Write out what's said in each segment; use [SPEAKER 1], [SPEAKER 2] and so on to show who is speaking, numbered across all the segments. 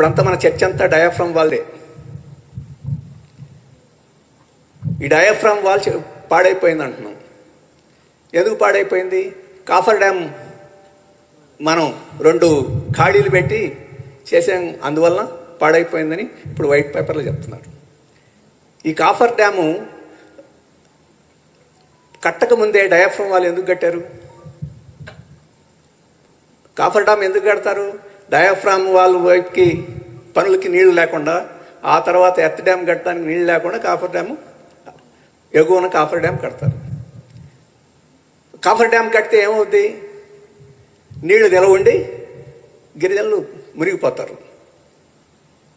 [SPEAKER 1] ఇప్పుడంతా మన చర్చ అంతా డయాఫ్రమ్ వాళ్ళే ఈ డయాఫ్రమ్ వాల్ పాడైపోయింది అంటున్నాం. ఎందుకు పాడైపోయింది? కాఫర్ డ్యామ్ మనం రెండు ఖాళీలు పెట్టి చేసాం అందువలన పాడైపోయిందని ఇప్పుడు వైట్ పేపర్లో చెప్తున్నారు. ఈ కాఫర్ డ్యాము కట్టక ముందే డయాఫ్రమ్ వాళ్ళు ఎందుకు కట్టారు? కాఫర్ డ్యామ్ ఎందుకు కడతారు? డయాఫ్రామ్ వాళ్ళ వైపుకి పనులకి నీళ్ళు లేకుండా ఆ తర్వాత ఎత్త డ్యామ్ కట్టడానికి నీళ్ళు లేకుండా కాఫర్ డ్యాము ఎగువన కాఫర్ డ్యామ్ కడతారు. కాఫర్ డ్యామ్ కడితే ఏమవుద్ది? నీళ్ళు నిలవండి గిరిజనులు మునిగిపోతారు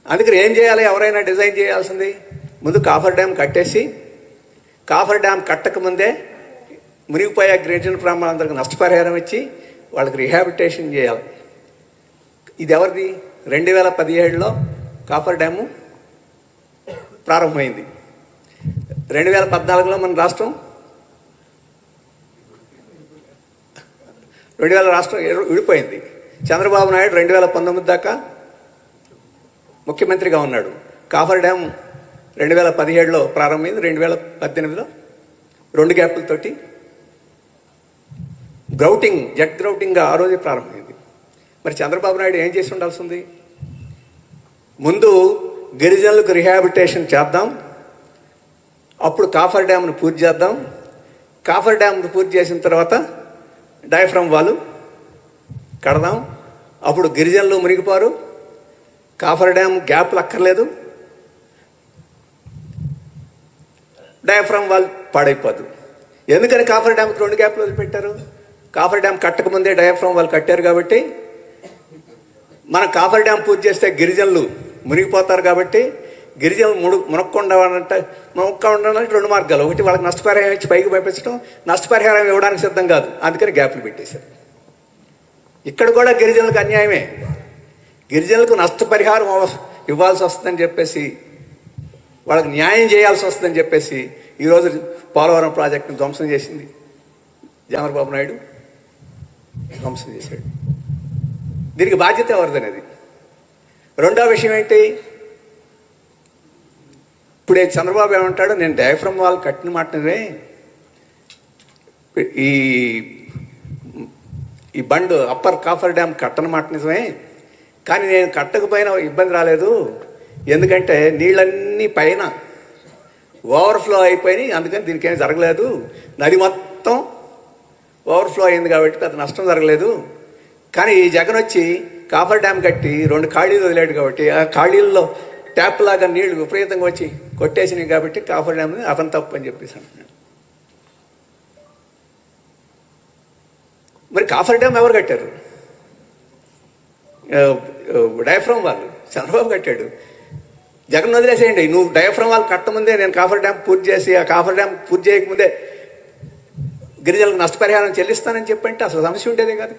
[SPEAKER 1] అందుకని ఏం చేయాలి? ఎవరైనా డిజైన్ చేయాల్సింది. ముందు కాఫర్ డ్యామ్ కట్టేసి కాఫర్ డ్యామ్ కట్టకముందే మునిగిపోయే గిరిజన ప్రాంతాలందరికీ నష్టపరిహారం ఇచ్చి వాళ్ళకి రిహాబిటేషన్ చేయాలి. ఇది ఎవరిది రెండు వేల పదిహేడులో కాఫర్ డ్యాము ప్రారంభమైంది. రెండు వేల పద్నాలుగులో మన రాష్ట్రం రెండు వేల రాష్ట్రం విడిపోయింది. చంద్రబాబు నాయుడు రెండు వేల పంతొమ్మిది దాకా ముఖ్యమంత్రిగా ఉన్నాడు. కాఫర్ డ్యామ్ రెండు వేల పదిహేడులో ప్రారంభమైంది. రెండు వేల పద్దెనిమిదిలో రెండు గ్యాప్లతోటి గ్రౌటింగ్ జెట్ గ్రౌటింగ్గా ఆ రోజే ప్రారంభమైంది. మరి చంద్రబాబు నాయుడు ఏం చేసి ఉండాల్సింది? ముందు గిరిజనులకు రిహాబిటేషన్ చేద్దాం. అప్పుడు కాఫర్ డ్యామ్ను పూర్తి చేద్దాం. కాఫర్ డ్యామ్ను పూర్తి చేసిన తర్వాత డయాఫ్రమ్ వాళ్ళు కడదాం. అప్పుడు గిరిజనులు మునిగిపోరు. కాఫర్ డ్యామ్ గ్యాప్లు అక్కర్లేదు. డయాఫ్రమ్ వాళ్ళు పాడైపోదు. ఎందుకని కాఫర్ డ్యామ్కి రెండు గ్యాప్లు వదిలిపెట్టారు? కాఫర్ డ్యామ్ కట్టకముందే డయాఫ్రమ్ వాళ్ళు కట్టారు కాబట్టి మన కాపర్ డ్యామ్ పూర్తి చేస్తే గిరిజనులు మునిగిపోతారు కాబట్టి గిరిజనులు ముడు మునక్కుండా అంటే మునక్క ఉండాలంటే రెండు మార్గాలు. ఒకటి వాళ్ళకి నష్టపరిహారం ఇచ్చి పైకి పంపించడం నష్టపరిహారం ఇవ్వడానికి సిద్ధం కాదు. అందుకని గ్యాప్లు పెట్టేశారు. ఇక్కడ కూడా గిరిజనులకు అన్యాయమే. గిరిజనులకు నష్టపరిహారం ఇవ్వాల్సి వస్తుందని చెప్పేసి వాళ్ళకి న్యాయం చేయాల్సి వస్తుందని చెప్పేసి ఈరోజు పోలవరం ప్రాజెక్టును ధ్వంసం చేసింది చంద్రబాబు నాయుడు. ధ్వంసం చేశాడు. దీనికి బాధ్యత ఎవరిదనేది రెండో విషయం ఏంటి? ఇప్పుడే చంద్రబాబు ఏమంటాడు నేను డయాఫ్రమ్ వాళ్ళు కట్టిన మాటనే ఈ ఈ బండ్ అప్పర్ కాఫర్ డ్యామ్ కట్టన మాట నిజమే కానీ నేను కట్టకపోయినా ఇబ్బంది రాలేదు. ఎందుకంటే నీళ్ళన్నీ పైన ఓవర్ఫ్లో అయిపోయినాయి అందుకని దీనికి ఏం జరగలేదు. నది మొత్తం ఓవర్ఫ్లో అయింది కాబట్టి పెద్ద నష్టం జరగలేదు. కానీ ఈ జగన్ వచ్చి కాఫర్ డ్యామ్ కట్టి రెండు ఖాళీలు వదిలాడు కాబట్టి ఆ ఖాళీల్లో ట్యాప్ లాగా నీళ్ళు విపరీతంగా వచ్చి కొట్టేసినాయి కాబట్టి కాఫర్ డ్యామ్ అతను తప్పు అని చెప్పేసి అంటున్నాడు. మరి కాఫర్ డ్యామ్ ఎవరు కట్టారు? డయాఫ్రమ్ వాళ్ళు. చంద్రబాబు కట్టాడు. జగన్ వదిలేసేయండి నువ్వు డయాఫ్రమ్ వాళ్ళు కట్టముందే నేను కాఫర్ డ్యామ్ పూర్తి చేసి ఆ కాఫర్ డ్యామ్ పూర్తి చేయకముందే గిరిజనులకు నష్టపరిహారం చెల్లిస్తానని చెప్పంటే అసలు సమస్య ఉండేదే కాదు.